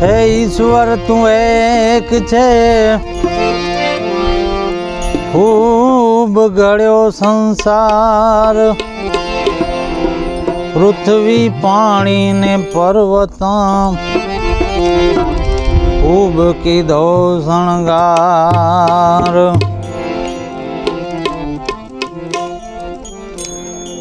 હે ઈશ્વર, તું એક છે. ખૂબ ગળ્યો સંસાર. પૃથ્વી પાણી ને પર્વતા ખૂબ કીધો શણગાર.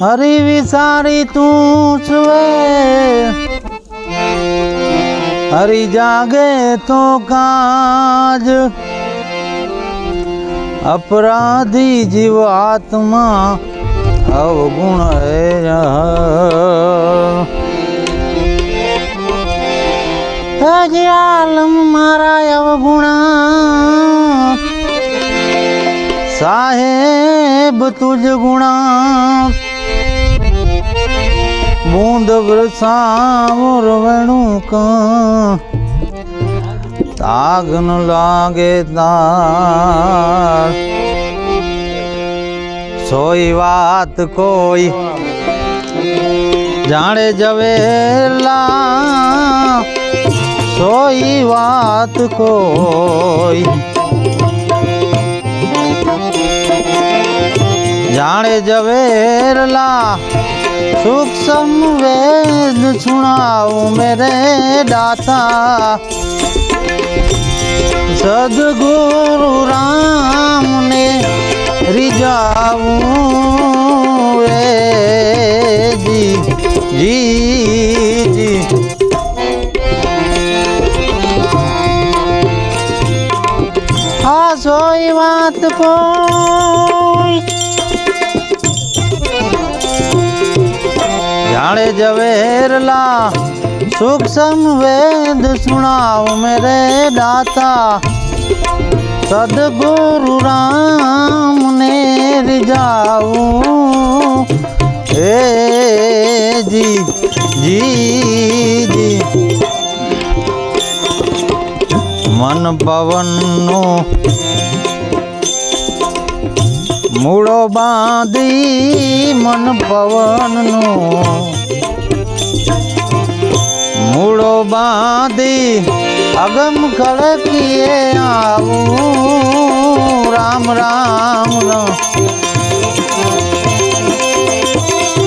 હરી વિસારી તું છુએ હરી જાગે તો કાજ. અપરાધી જીવ આત્મા અવગુણ હે આલમ મારા અવગુણા. સાહેબ તુજ ગુણા. બૂંદ વૃષામુર વેણું કા? તાગ લાગે તાર. સોઈ વાત કોઈ જાણે જવેલા સોઈ વાત કોઈ જાણે જવેરલા સૂક્ષ્મ વેદ સુણાવું મેરે દાતા. સદગુરુ રામ ને રીજાવું એ જી જી જી. આ સોય વાત કોઈ જાણે જવેરલા સૂક્ષ્મ વેદ સુણાવ મેરે દાતા. સદગુરુ રામ ને રીજાવું હે જી જી જી. મન પવનનું મૂળો બાંધી મન પવનનું મૂળો બાંધી અગમ ખડકીએ આવું. રામ રામ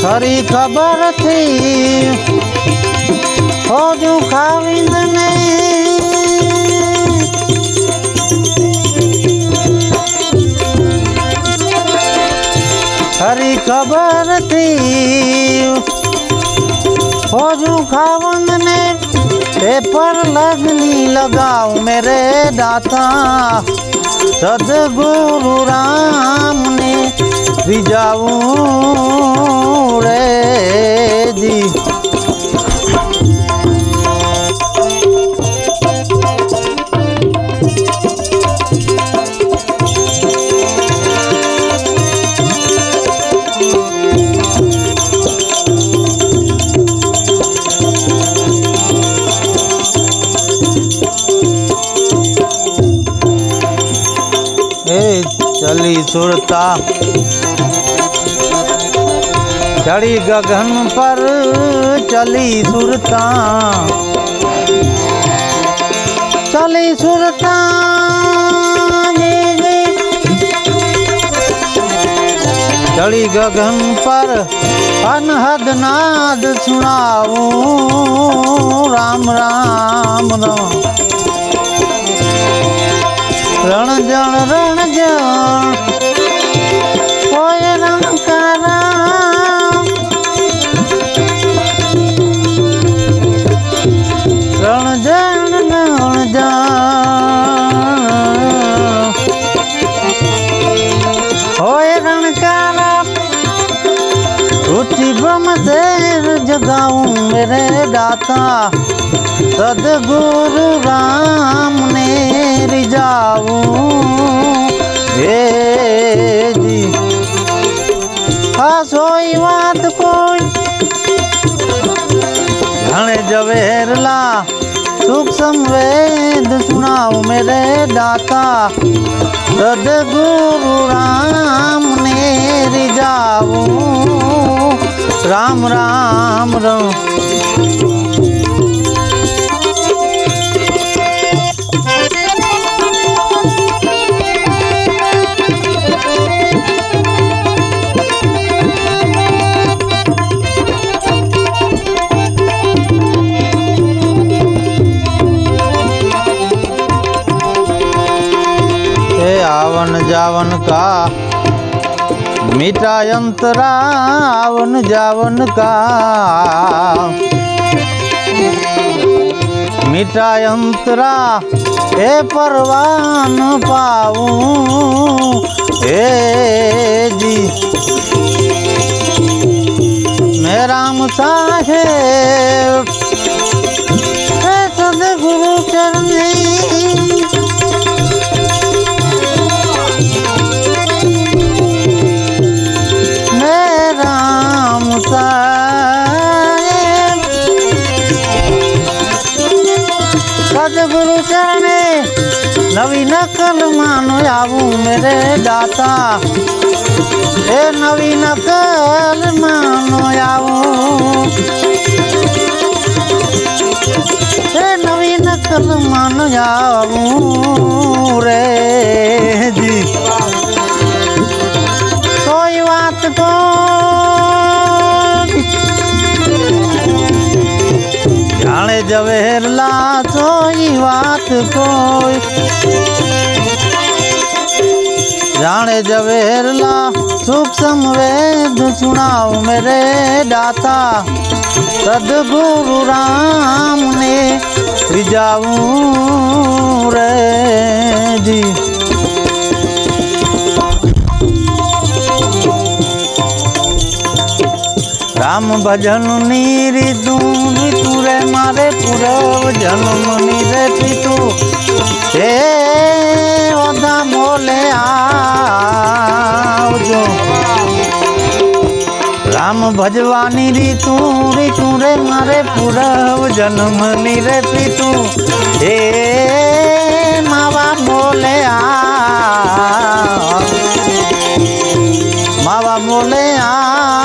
ખરી ખબરથી હોજુ ખાવીને ખરી ખબરથી હોજુ ખાવંદને પેપર લગની લગાવ મેરે દાતા. સદગુરુ રામ ને રીજાવું રે જી. એ ચલી સુરતા ચડી ગગન પર ચલી સુરતા. ચલી સુરતા. ચડી ગગન પર અનહદ નાદ સુણાવું. રામ રામ રામ. રણ જણ રણ જણ કોઈ રણકારા રણ જણ રણ જણ હોય રણકારા દાતા સદગુરુ રામ ને રીજાવું હે જી આ સોઈ વાત કોઈ ઘણે જવેરલા સુખ સંવેદ સુણાવ મેરે દાતા સદગુરુ રામ ને રીજાવું રામ રામ રામ जावन का मीठा अंतरा आवन जावन का मीठा अंतरा ए परवान पाऊं ए जी मैं राम નકલ માનો આવું મેરે દાતા. એ નવી નકલ માનો આવું. એ નવી નકલ માનો આવું રે જી. કોઈ વાત તો જાણે જવેરલા જોઈ વાત કોઈ જાણે જવેરલા સૂક્ષ્મ વેદ સુણાવ મેરે દાતા સદગુરુ રામ ને ત્રીજાવું રે જી રામ ભજનની રીતું રીતું રે મારે પૂરવ જન્મની રે પીતું હે ઓધા મોલે આવજો. રામ ભજવાની રીતું રીતું રે મારે પૂરવ જન્મની રે પીતું હે માવા મોલે આ. માવા મોલે આવો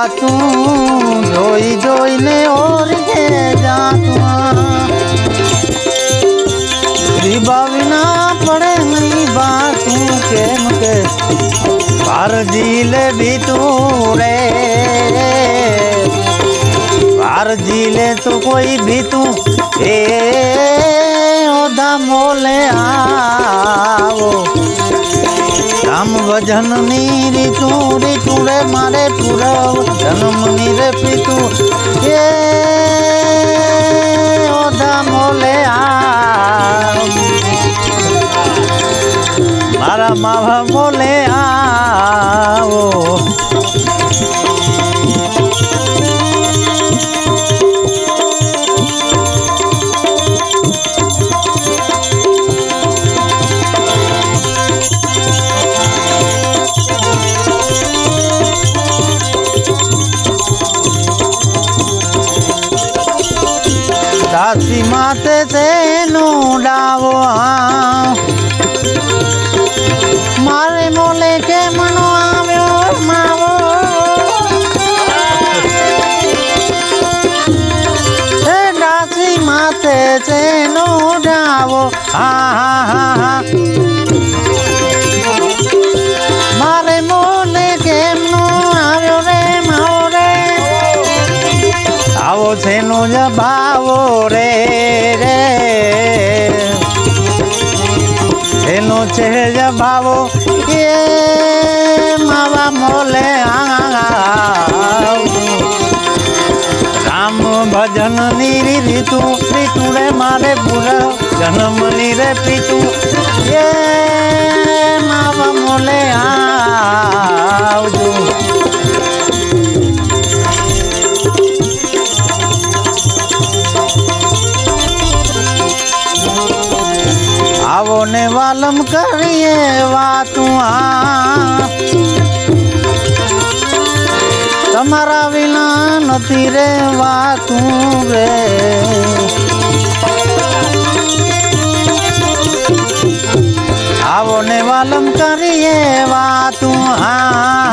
બાતું જોઈ જોઈને ઓરીએ કે આ વિવા વિના પડે નહીં બાતું કેમ કે બારજી લે બીતું રે. બારજી લે તો કોઈ બી તું એ. ઓધા મોલે આવો. રામ ભજનની રીતું રીતું રે મારે પુરવ જન્મની રે પીતું એ ઓધા મોલે છેનો જભાવો રે રે. એનો છે જભાવો એ માવા મોલે રામ ભજનની રીતું રીતું રે મારે પૂરા જન્મની રે પીતું એ નથી રે વાતું રે. આવો ને વાલમ કરીએ વાતું હા.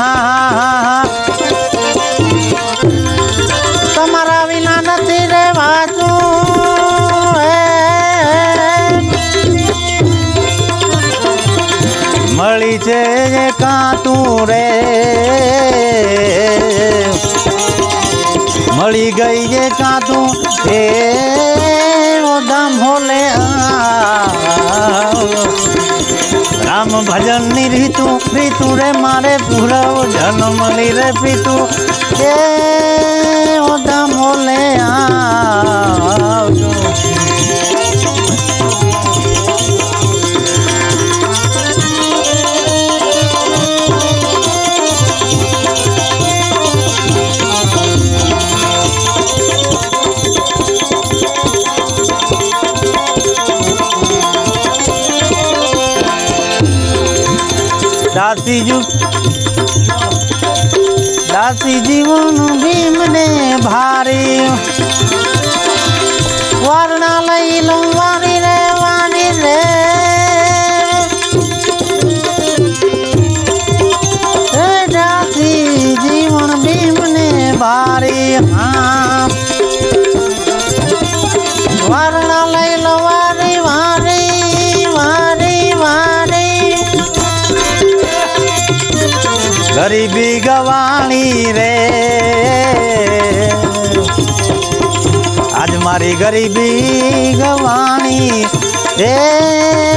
કાતું એ ઓદામ હોલે રામ ભજનની રીતુ રીતુ રે મારે પૂરવ જન્મલી રે પીતુ એ ઓદામ હોલે આવજો દાસી જુ દાસી જીવન ભીમને ભારી. મારી ગરીબી ગવાણી એ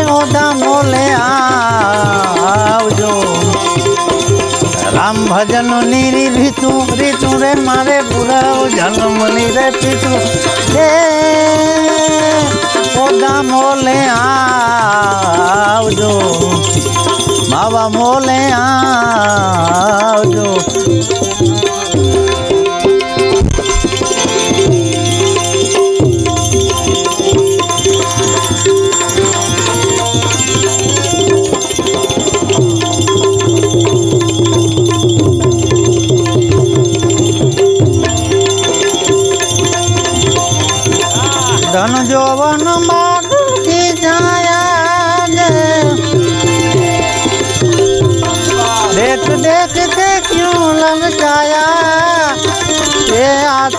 ઓદા મોલે આવજો. રામ ભજનની રીતુ રીતુ રે મારે પુરાવ જન્મની રે પીતુ એ ઓદા મોલે આવજો. માવા મોલે આવજો.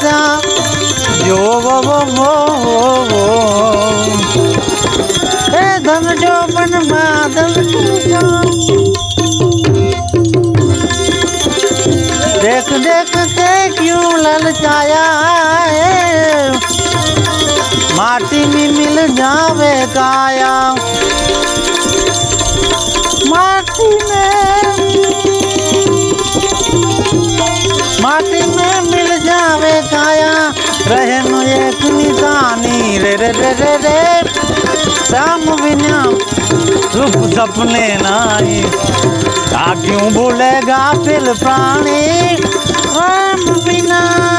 आशा जो वो वो वो वो वो। ए धन जो बन टूटा। देख देख के क्यों ललचाया ए, माटी में मिल जावे काया माटी में माटी રે રે રે રે રે રામ વિના રૂપ સપને નાય આ ક્યું બોલેગા ફિલ પ્રાણી રામ વિના